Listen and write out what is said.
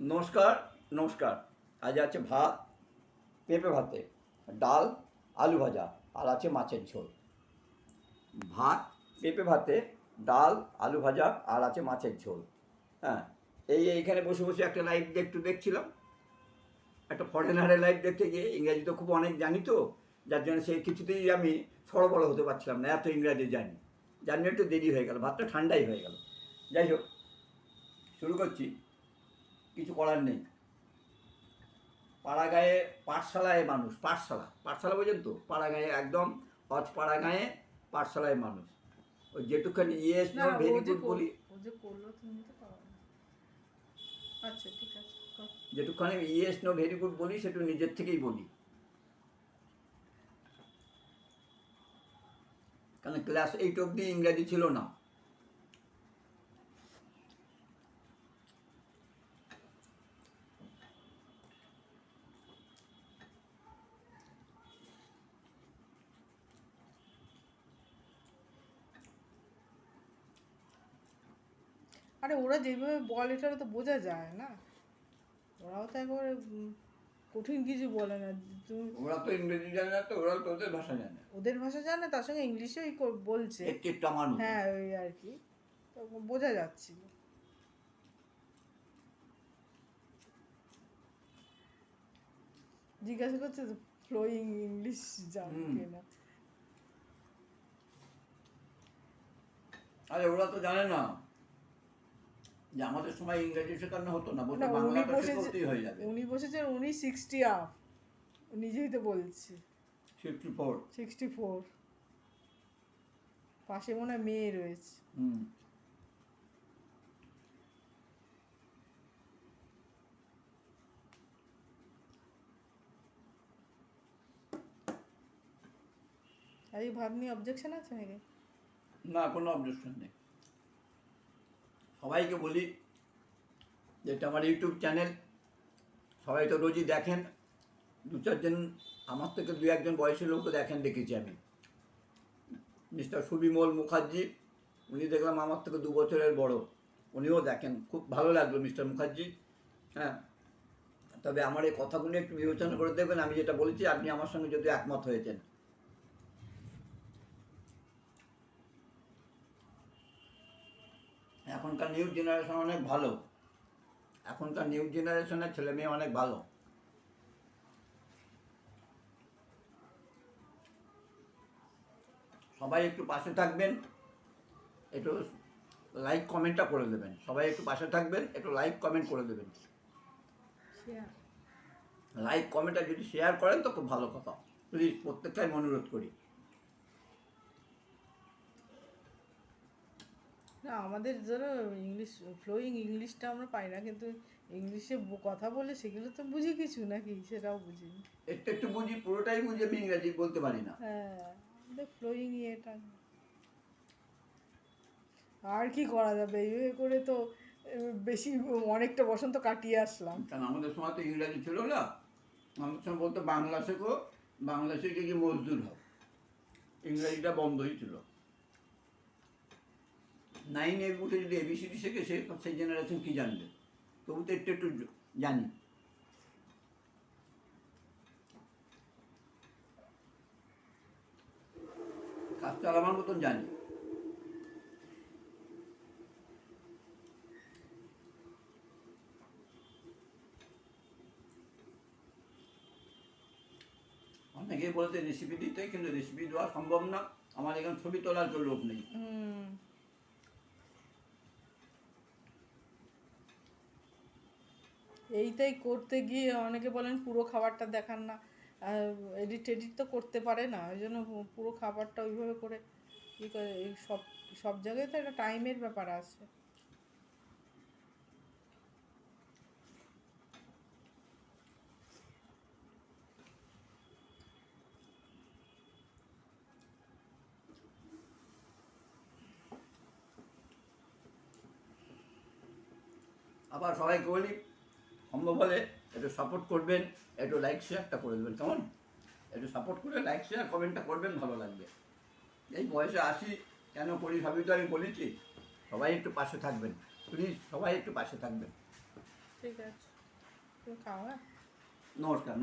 নমস্কার নমস্কার। আজ আছে ভাত, পেঁপে ভাতে, ডাল, আলু ভাজা, আর আছে মাছের ঝোল। ভাত, পেঁপে ভাতে, ডাল, আলু ভাজা, আর আছে মাছের ঝোল। হ্যাঁ এই এইখানে বসে বসে একটা লাইভ একটু দেখছিলাম। একটা ফরেনারের লাইভ দেখতে গিয়ে, ইংরাজি তো খুব অনেক জানি তো, যার জন্য সেই কিছুতেই আমি সরবরাহ হতে পারছিলাম না, এত ইংরাজি জানি। জন্য একটু দেরি হয়ে গেল, ভাতটা ঠান্ডাই হয়ে গেল। যাই হোক, শুরু করছি। কিছু করার নেই। পাড়া পাড়াগাঁয়ে পাঠশালায় মানুষ পাঠশালা পাঠশালা পর্যন্ত তো পাড়াগাঁয়ে একদম অজ পাড়াগাঁয়ে পাঠশালায় মানুষ। ওই যেটুখানি ইয়েস না ভেরি গুড বলি। আচ্ছা ঠিক আছে। যেটুখানি ইয়েস নো ভেরি গুড বলি সেটু নিজের থেকেই বলি। কারণ ক্লাস এইট অবধি ইংরাজি ছিল না। আরে ওরা যেভাবে বলে এটা তো বোঝা যায় না। ওরাও তো একেবারে কঠিন কিছু বলে না। তুমি ওরা তো ইংরেজি জানে না তো ওরা তো ওদের ভাষা জানে। ওদের ভাষা জানে তার সঙ্গে ইংলিশেও বলছে। হ্যাঁ ওই আর কি। তো বোঝা যাচ্ছিল জিজ্ঞাসা করছে ফ্লোয়িং ইংলিশ জানো কিনা? আরে ওরা তো জানে না। যে আমাদের সময় ইংরেজি শেখানো হতো না বলতে শেখাতেই হয়ে যাবে। উনি বসেছেন উনি সিক্সটি আপ নিজেই তো বলছে। ফিফটি ফোর সিক্সটি ফোর পাশে মনে হয় মেয়ে রয়েছে। হুম। আর এই ভাত নিয়ে অবজেকশন আছে নাকি? না কোনো অবজেকশন নেই। সবাইকে বলি যে এটা আমার ইউটিউব চ্যানেল, সবাই তো রোজই দেখেন। দু চারজন, আমার থেকে দু একজন বয়সী লোকও দেখেন, দেখেছি আমি। মিস্টার সুবিমল মুখার্জি, উনি দেখলাম আমার থেকে দু বছরের বড়। উনিও দেখেন, খুব ভালো লাগল মিস্টার মুখার্জি হ্যাঁ। তবে আমার এই কথাগুলো একটু বিবেচনা করে দেখবেন, আমি যেটা বলেছি, আপনি আমার সঙ্গে যদি একমত হয়েছেন এখনকার নিউ জেনারেশন অনেক ভালো। এখনকার নিউ জেনারেশনের ছেলে মেয়ে অনেক ভালো। সবাই একটু পাশে থাকবেন একটু লাইক কমেন্টটা করে দেবেন। সবাই একটু পাশে থাকবেন একটু লাইক কমেন্ট করে দেবেন। লাইক কমেন্টটা যদি শেয়ার করেন তো খুব ভালো কথা। প্লিজ প্রত্যেকটাই অনুরোধ করি। না আমাদের ধরো ইংলিশ ফ্লোয়িং ইংলিশটা আমরা পাই না কিন্তু ইংলিশে কথা বলে সেগুলো তো বুঝি কিছু নাকি? সেটাও বুঝি। একটু একটু বুঝি পুরোটাই বুঝি আমি ইংরাজি বলতে পারি না। হ্যাঁ ফ্লোয়িং ইয়েটা আর কি করা যাবে? এইভাবে করে তো বেশি অনেকটা বসন্ত কাটিয়ে আসলাম। কারণ আমাদের সময় তো ইংরাজি ছিল না। আমাদের সময় বলতো বাংলা শেখো বাংলা শিখে গিয়ে মজদুর হও। ইংরাজিটা বন্ধই ছিল। নাইন এর উঠে যদি এবিসিডি শেখে, সে সেই জেনারেশন কী জানবে? তবু তো একটু একটু জানি। কাজ চালাবার মতন জানি। অনেকেই বলতে রেসিপি দিতে, কিন্তু রেসিপি দেওয়া সম্ভব না। আমার এখানে ছবি তোলার তো লোক নেই। এইটাই করতে গিয়ে অনেকে বলেন পুরো খাবারটা দেখান না। এডিট এডিট তো করতে পারে না, ওই জন্য পুরো খাবারটা ওইভাবে করে ই করে, এই সব সব জায়গায় তো একটা টাইমের ব্যাপার আছে। আবার সবাইকে বলি সম্ভব হলে একটু সাপোর্ট করবেন একটু লাইক শেয়ারটা করে দেবেন কেমন? একটু সাপোর্ট করে লাইক শেয়ার কমেন্টটা করবেন ভালো লাগবে। এই বয়সে আসি কেন করি সবই তো আমি বলেছি সবাই একটু পাশে থাকবেন প্লিজ সবাই একটু পাশে থাকবেন। ঠিক আছে। নমস্কার